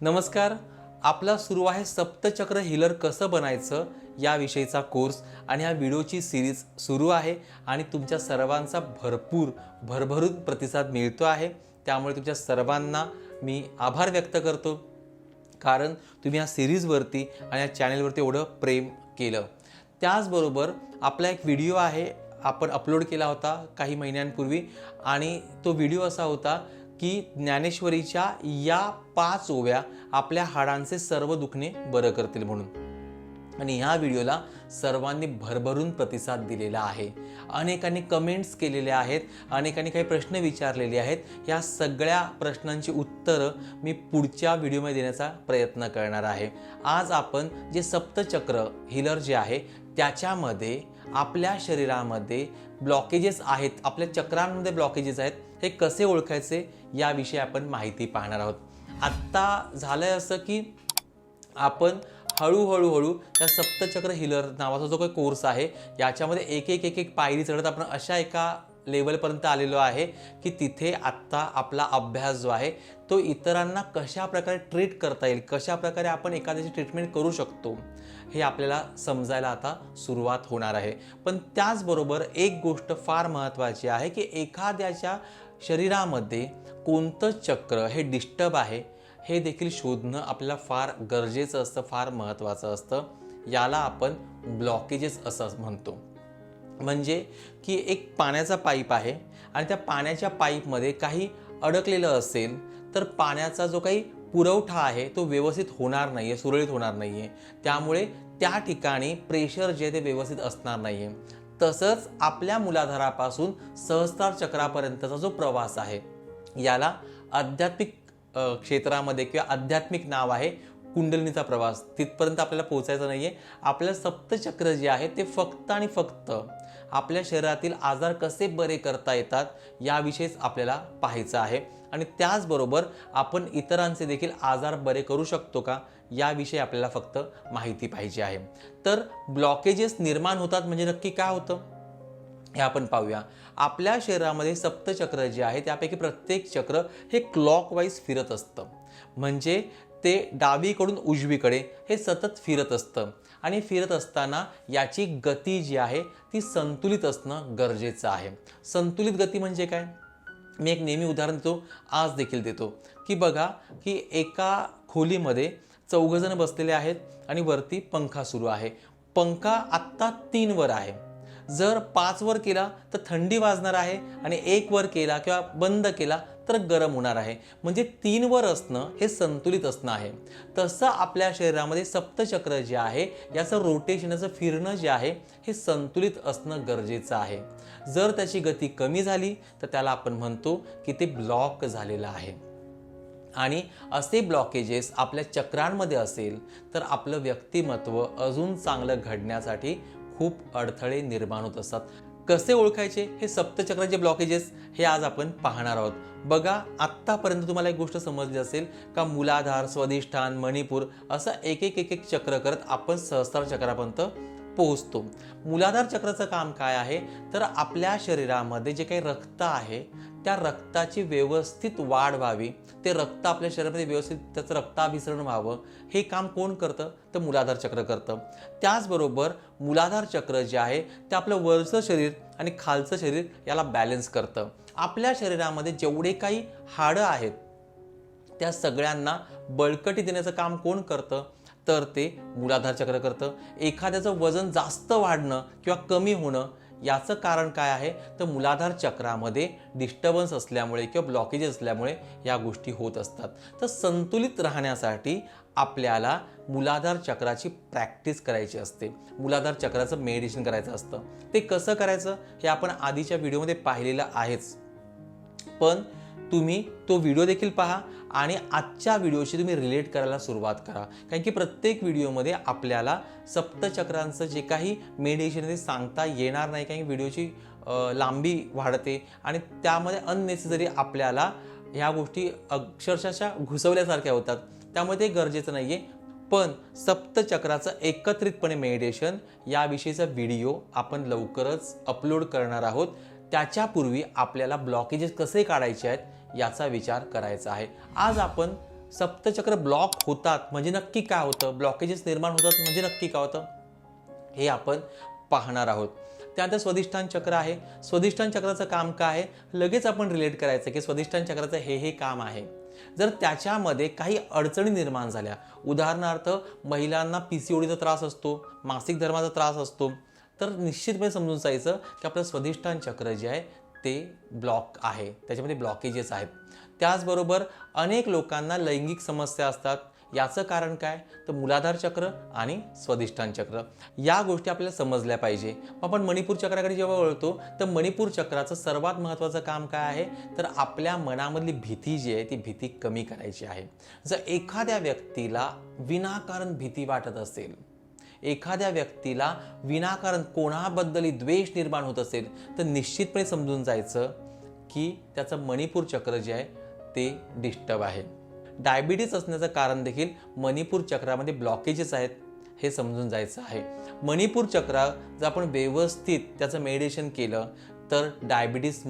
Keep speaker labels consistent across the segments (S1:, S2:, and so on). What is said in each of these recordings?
S1: नमस्कार. आपला सुरू आहे सप्तचक्र हिलर कसं बनायचं याविषयीचा कोर्स आणि ह्या व्हिडिओची सिरीज सुरू आहे आणि तुमच्या सर्वांचा भरपूर भरभरून प्रतिसाद मिळतो आहे. त्यामुळे तुमच्या सर्वांना मी आभार व्यक्त करतो. कारण तुम्ही या सिरीजवरती आणि या चॅनेलवरती एवढं प्रेम केलं. त्याचबरोबर आपला एक व्हिडिओ आहे आपण अपलोड केला होता काही महिन्यांपूर्वी आणि तो व्हिडिओ असा होता की ज्ञानेश्वरीच्या या पाच ओव्या आपल्या हाडांचे सर्व दुखणे बरं करतील म्हणून. आणि ह्या व्हिडिओला सर्वांनी भरभरून प्रतिसाद दिलेला आहे. अनेकांनी कमेंट्स केलेल्या आहेत अनेकांनी काही प्रश्न विचारलेले आहेत. ह्या सगळ्या प्रश्नांची उत्तरं मी पुढच्या व्हिडिओमध्ये देण्याचा प्रयत्न करणार आहे. आज आपण जे सप्तचक्र हिलर जे आहे त्याच्यामध्ये आपल्या शरीरामध्ये ब्लॉकेजेस आहेत आपल्या चक्रांमध्ये ब्लॉकेजेस आहेत. हे कसे ओळखायचे याविषयी आपण माहिती पाहणार आहोत. आत्ता झालंय असं की आपण हळूहळू हळू या सप्तचक्र हिलर नावाचा जो काही कोर्स आहे याच्यामध्ये एक एक एक एक पायरी चढत आपण अशा एका लेवलपर्यंत आलेलो आहे की तिथे आत्ता आपला अभ्यास जो आहे तो इतरांना कशा प्रकारे ट्रीट करता येईल कशा प्रकारे आपण एखाद्याची ट्रीटमेंट करू शकतो हे आपल्याला समजायला आता सुरुवात होणार आहे. पण त्याचबरोबर एक गोष्ट फार महत्त्वाची आहे की एखाद्याच्या शरीरामध्ये कोणतं चक्र हे डिस्टर्ब आहे हे देखील शोधणं आपल्याला फार गरजेचं असतं फार महत्त्वाचं असतं. याला आपण ब्लॉकेजेस असं म्हणतो. म्हणजे की एक पाण्याचा पाईप आहे आणि त्या पाण्याच्या पाईपमध्ये काही अडकलेलं असेल तर पाण्याचा जो काही पुरवठा आहे तो व्यवस्थित होणार नाही आहे सुरळीत होणार नाही आहे त्यामुळे त्या ठिकाणी प्रेशर जे ते व्यवस्थित असणार नाही आहे तसंच आपल्या मुलाधारापासून सहस्त्रार चक्रापर्यंतचा जो प्रवास आहे याला आध्यात्मिक क्षेत्रामध्ये किंवा आध्यात्मिक नाव आहे कुंडलिनीचा प्रवास. तिथपर्यंत आपल्याला पोहोचायचा नाही आहे आपल्या सप्तचक्र जे आहे ते फक्त आणि फक्त आपल्या शरीरातील आजार कसे बरे करता येतात याविषयीच आपल्याला पाहायचं आहे. आणि त्याचबरोबर आपण इतरांचे देखील आजार बरे करू शकतो का याविषयी आपल्याला फक्त माहिती पाहिजे आहे. तर ब्लॉकेजेस निर्माण होतात म्हणजे नक्की काय होतं? हे आपण पाहूया. आपल्या शरीरामध्ये सप्तचक्र जे आहे त्यापैकी प्रत्येक चक्र हे क्लॉकवाईज फिरत असतं. म्हणजे ते डावीकडून उजवीकडे हे सतत फिरत असतं. आणि फिरत असताना याची गती जी आहे ती संतुलित असणं गरजेचं आहे. संतुलित गती म्हणजे काय? मी एक नेहमी उदाहरण देतो आज देखील देतो. की बघा की एका खोलीमध्ये चौघजण बसलेले आहेत आणि वरती पंखा सुरू आहे. पंखा आत्ता तीनवर आहे. जर पाच वर केला तर थंडी वाजणार आहे आणि एक वर केला किंवा बंद केला तर गरम होणार आहे. म्हणजे तीन वर असणं हे संतुलित असणं आहे. तसं आपल्या शरीरामध्ये सप्तचक्र जे आहे याचं रोटेशनचं फिरणं जे आहे हे संतुलित असणं गरजेचं आहे. जर त्याची गती कमी झाली तर त्याला आपण म्हणतो की ते ब्लॉक झालेलं आहे. आणि असे ब्लॉकेजेस आपल्या चक्रांमध्ये असेल तर आपलं व्यक्तिमत्व अजून चांगलं घडण्यासाठी खूप अडथळे निर्माण होत असतात. कसे ओळखायचे हे सप्तचक्राचे ब्लॉकेजेस हे आज आपण पाहणार आहोत. बघा आत्तापर्यंत तुम्हाला एक गोष्ट समजली असेल का मुलाधार स्वधिष्ठान मणिपूर असं एक एक एक एक चक्र करत आपण सहस्त्रार चक्रापर्यंत पोहोचतो. मूलाधार चक्राचं काम काय आहे? तर आपल्या शरीरामध्ये जे काही रक्त आहे त्या रक्ताची व्यवस्थित वाढ व्हावी. ते रक्त आपल्या शरीरामध्ये व्यवस्थित त्याचं रक्ताभिसरण व्हावं. हे काम कोण करतं? तर मूलाधार चक्र करतं. त्याचबरोबर मूलाधार चक्र जे आहे ते आपलं वरचं शरीर आणि खालचं शरीर याला बॅलन्स करतं. आपल्या शरीरामध्ये जेवढे काही हाडं आहेत त्या सगळ्यांना बळकटी देण्याचं काम कोण करतं? तर ते मूलाधार चक्र करतं. एखाद्याचं वजन जास्त वाढणं किंवा कमी होणं याचं कारण काय आहे? तर मूलाधार चक्रामध्ये डिस्टर्बन्स असल्यामुळे किंवा ब्लॉकेज असल्यामुळे या गोष्टी होत असतात. तर संतुलित राहण्यासाठी आपल्याला मूलाधार चक्राची प्रॅक्टिस करायची असते. मूलाधार चक्राचं मेडिटेशन करायचं असतं. ते कसं करायचं? हे आपण आधीच्या व्हिडिओमध्ये पाहिलेलं आहेच. पण तुम्ही तो व्हिडिओ देखील पहा आणि आजच्या व्हिडिओशी तुम्ही रिलेट करायला सुरुवात करा. कारण की प्रत्येक व्हिडिओमध्ये आपल्याला सप्तचक्रांचं जे काही मेडिटेशन ते सांगता येणार नाही. कारण व्हिडिओची लांबी वाढते आणि त्यामध्ये अननेसेसरी आपल्याला ह्या गोष्टी अक्षरशः घुसवल्यासारख्या होतात. त्यामुळे ते गरजेचं नाही आहे पण सप्तचक्राचं एकत्रितपणे मेडिटेशन याविषयीचा व्हिडिओ आपण लवकरच अपलोड करणार आहोत. त्याच्यापूर्वी आपल्याला ब्लॉकेजेस कसे काढायचे आहेत याचा विचार करायचा आहे. आज आपण सप्तचक्र ब्लॉक होतात म्हणजे नक्की काय होतं? ब्लॉकेजेस निर्माण होतात म्हणजे नक्की काय होतं? हे आपण पाहणार आहोत. त्यानंतर स्वधिष्ठान चक्र आहे. स्वधिष्ठान चक्राचं काम काय आहे? लगेच आपण रिलेट करायचं की स्वधिष्ठान चक्राचं हे हे काम आहे. जर त्याच्यामध्ये काही अडचणी निर्माण झाल्या उदाहरणार्थ महिलांना पी सी ओडीचा त्रास असतो मासिक धर्माचा त्रास असतो तर निश्चितपणे समजून जायचं की आपलं स्वधिष्ठान चक्र जे आहे ते ब्लॉक आहे. त्याच्यामध्ये ब्लॉकेजेस आहेत. त्याचबरोबर अनेक लोकांना लैंगिक समस्या असतात. याचं कारण काय? तर मूलाधार चक्र आणि स्वधिष्ठान चक्र. या गोष्टी आपल्याला समजल्या पाहिजे. आपण मणिपूर चक्राकडे जेव्हा वळतो तर मणिपूर चक्राचं सर्वात महत्त्वाचं काम काय आहे? तर आपल्या मनामधली भीती जी आहे ती भीती कमी करायची आहे. जर एखाद्या व्यक्तीला विनाकारण भीती वाटत असेल एखाद्या व्यक्तीला विनाकारण कोणाबद्दलही द्वेष निर्माण होत असेल तर निश्चितपणे समजून जायचं की त्याचं मणिपूर चक्र जे आहे ते डिस्टर्ब आहे. डायबिटीज असण्याचं कारण देखील मणिपूर चक्रामध्ये ब्लॉकेजेस आहेत हे समजून जायचं आहे. मणिपूर चक्र जर आपण व्यवस्थित त्याचं मेडिटेशन केलं तर डायबिटीस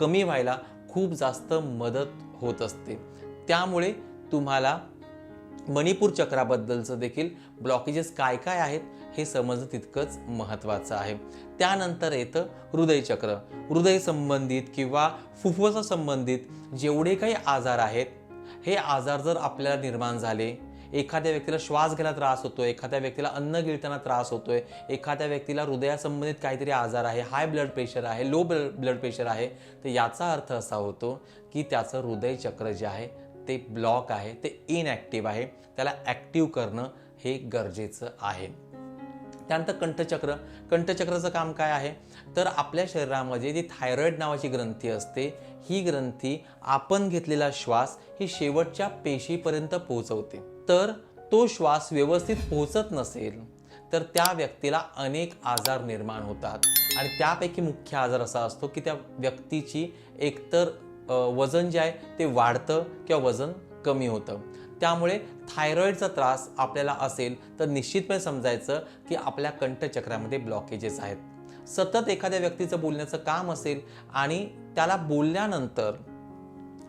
S1: कमी व्हायला खूप जास्त मदत होत असते. त्यामुळे तुम्हाला मणिपूर चक्राबद्दलचं देखील ब्लॉकेजेस काय काय आहेत हे समजणं तितकंच महत्त्वाचं आहे. त्यानंतर येतं हृदयचक्र. हृदय संबंधित किंवा फुफ्फुसा संबंधित जेवढे काही आजार आहेत हे आजार जर आपल्याला निर्माण झाले एखाद्या व्यक्तीला श्वास घ्यायला त्रास होतोय एखाद्या व्यक्तीला अन्न गिळताना त्रास होतोय एखाद्या व्यक्तीला हृदयासंबंधित काहीतरी आजार आहे हाय ब्लड प्रेशर आहे लो ब्लड प्रेशर आहे तर याचा अर्थ असा होतो की त्याचं हृदयचक्र जे आहे ते ब्लॉक आहे ते इनॲक्टिव्ह आहे त्याला ॲक्टिव्ह करणं हे गरजेचं आहे. त्यानंतर कंठचक्र. कंठचक्राचं काम काय आहे? तर आपल्या शरीरामध्ये जी थायरॉईड नावाची ग्रंथी असते ही ग्रंथी आपण घेतलेला श्वास ही शेवटच्या पेशीपर्यंत पोहोचवते. तर तो श्वास व्यवस्थित पोहोचत नसेल तर त्या व्यक्तीला अनेक आजार निर्माण होतात. आणि त्यापैकी मुख्य आजार असा असतो की त्या व्यक्तीची एकतर वजन जे आहे ते वाढतं किंवा वजन कमी होतं. त्यामुळे थायरॉईडचा त्रास आपल्याला असेल तर निश्चितपणे समजायचं की आपल्या कंठचक्रामध्ये ब्लॉकेजेस आहेत. सतत एखाद्या व्यक्तीचं बोलण्याचं काम असेल आणि त्याला बोलल्यानंतर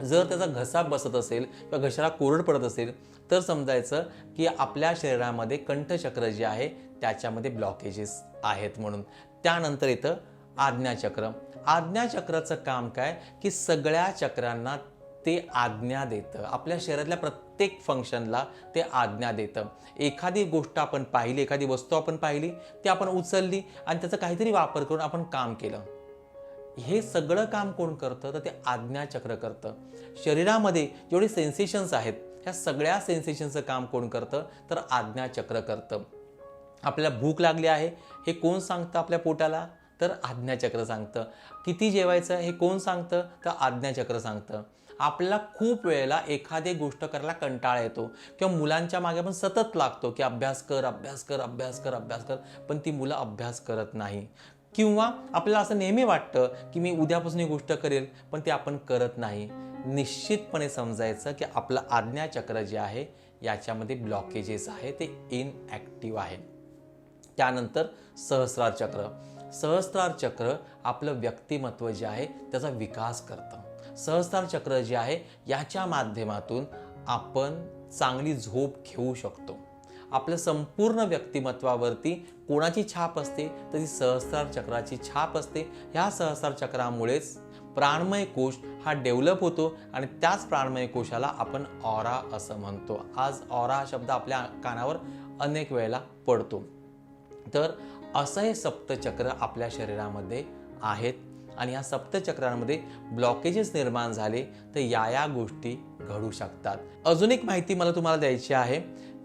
S1: जर त्याचा घसा बसत असेल किंवा घशाला कोरड पडत असेल तर समजायचं की आपल्या शरीरामध्ये कंठचक्र जे आहे त्याच्यामध्ये ब्लॉकेजेस आहेत म्हणून. त्यानंतर येतं आज्ञाचक्र आज्ञाचक्राचं काम काय? की सगळ्या चक्रांना ते आज्ञा देतं. आपल्या शरीरातल्या प्रत्येक फंक्शनला ते आज्ञा देतं. एखादी गोष्ट आपण पाहिली एखादी वस्तू आपण पाहिली ती आपण उचलली आणि त्याचा काहीतरी वापर करून आपण काम केलं. हे सगळं काम कोण करतं? तर ते आज्ञाचक्र करतं. शरीरामध्ये जेवढे सेन्सेशन्स आहेत ह्या सगळ्या सेन्सेशनचं काम कोण करतं? तर आज्ञाचक्र करतं. आपल्याला भूक लागली आहे. हे कोण सांगतं आपल्या पोटाला? तर आज्ञाचक्र सांगतं. किती जेवायचं हे कोण सांगतं? तर आज्ञाचक्र सांगतं. आपल्याला खूप वेळेला एखादी गोष्ट करायला कंटाळा येतो. किंवा मुलांच्या मागे आपण सतत लागतो की अभ्यास कर अभ्यास कर अभ्यास कर अभ्यास कर पण ती मुलं अभ्यास करत नाही. किंवा आपल्याला असं नेहमी वाटतं की मी उद्यापासून ही गोष्ट करेल पण ते आपण करत नाही. निश्चितपणे समजायचं की आपलं आज्ञाचक्र जे आहे याच्यामध्ये ब्लॉकेजेस आहे ते इनॲक्टिव्ह आहे. त्यानंतर सहस्रार चक्र. सहस्रार चक्र आपलं व्यक्तिमत्व जे आहे त्याचा विकास करतं. सहस्त्रार चक्र जे आहे याच्या माध्यमातून आपण चांगली झोप घेऊ शकतो. आपल्या संपूर्ण व्यक्तिमत्वावरती कोणाची छाप असते तर ती सहस्रार चक्राची छाप असते. ह्या सहस्रार चक्रामुळेच प्राणमय कोश हा डेव्हलप होतो आणि त्याच प्राणमय कोशाला आपण ऑरा असं म्हणतो. आज ऑरा हा शब्द आपल्या कानावर अनेक वेळेला पडतो. तर असं हे सप्तचक्र आपल्या शरीरामध्ये आहेत. आणि या सप्तचक्रांमध्ये ब्लॉकेजेस निर्माण झाले तर या या गोष्टी घडू शकतात. अजून एक माहिती मला तुम्हाला द्यायची आहे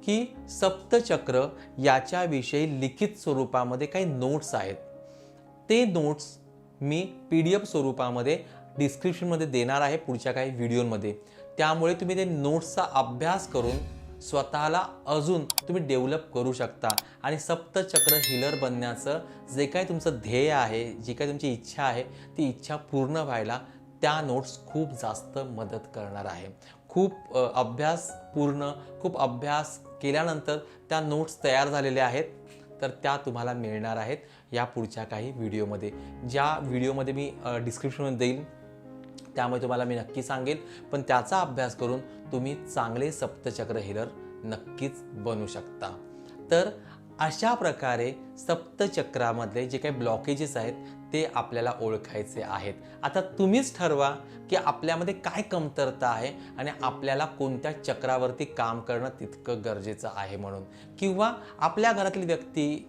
S1: की सप्तचक्र याच्याविषयी लिखित स्वरूपामध्ये काही नोट्स आहेत. ते नोट्स मी पी डी एफ स्वरूपामध्ये डिस्क्रिप्शनमध्ये देणार आहे पुढच्या काही व्हिडिओमध्ये त्यामुळे तुम्ही ते नोट्सचा अभ्यास करून स्वतःला अजून तुम्ही डेव्हलप करू शकता. आणि सप्तचक्र हिलर बनण्याचं जे काही तुमचं ध्येय आहे जी काही तुमची इच्छा आहे ती इच्छा पूर्ण व्हायला त्या नोट्स खूप जास्त मदत करणार आहे. खूप अभ्यास पूर्ण खूप अभ्यास केल्यानंतर त्या नोट्स तयार झालेल्या आहेत. तर त्या तुम्हाला मिळणार आहेत या पुढच्या काही व्हिडिओमध्ये ज्या व्हिडिओमध्ये मी डिस्क्रिप्शनमध्ये देईल त्यामुळे तुम्हाला मी नक्की सांगेन. पण त्याचा अभ्यास करून तुम्ही चांगले सप्तचक्र हिलर नक्कीच बनू शकता. तर अशा प्रकारे सप्तचक्रामधले जे काही ब्लॉकेजेस आहेत ते आपल्याला ओळखायचे आहेत. आता तुम्हीच ठरवा की आपल्यामध्ये काय कमतरता आहे आणि आपल्याला कोणत्या चक्रावरती काम करणं तितकं गरजेचं आहे म्हणून. किंवा आपल्या घरातली व्यक्ती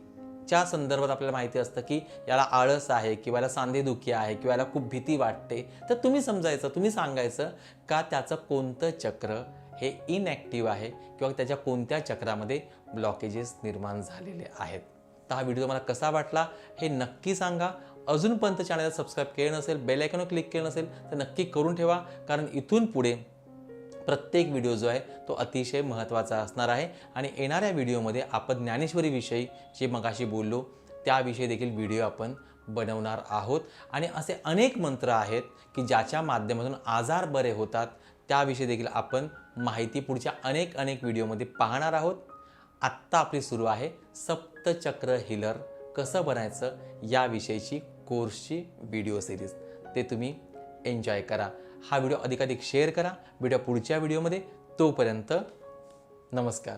S1: च्या संदर्भात आपल्याला माहिती असतं की याला आळस आहे किंवा याला सांधेदुखी आहे किंवा याला खूप भीती वाटते. तर तुम्ही समजायचं तुम्ही सांगायचं का त्याचं कोणतं चक्र हे इनॲक्टिव्ह आहे किंवा त्याच्या कोणत्या चक्रामध्ये ब्लॉकेजेस निर्माण झालेले आहेत. तर हा व्हिडिओ तुम्हाला कसा वाटला हे नक्की सांगा. अजूनपर्यंत चॅनलला सबस्क्राईब केलं नसेल बेल आयकॉनवर क्लिक केलं नसेल तर नक्की करून ठेवा. कारण इथून पुढे प्रत्येक व्हिडिओ जो आहे तो अतिशय महत्त्वाचा असणार आहे. आणि येणाऱ्या व्हिडिओमध्ये आपण ज्ञानेश्वरीविषयी जे मगाशी बोललो त्याविषयी देखील व्हिडिओ आपण बनवणार आहोत. आणि असे अनेक मंत्र आहेत की ज्याच्या माध्यमातून आजार बरे होतात त्याविषयी देखील आपण माहिती पुढच्या अनेक अनेक व्हिडिओमध्ये पाहणार आहोत. आत्ता आपली सुरू आहे सप्तचक्र हिलर कसं बनायचं? याविषयीची कोर्सची व्हिडिओ सिरीज ते तुम्ही एन्जॉय करा. हा व्हिडिओ अधिकाधिक शेअर करा. व्हिडिओ पुढच्या व्हिडिओमध्ये तोपर्यंत नमस्कार.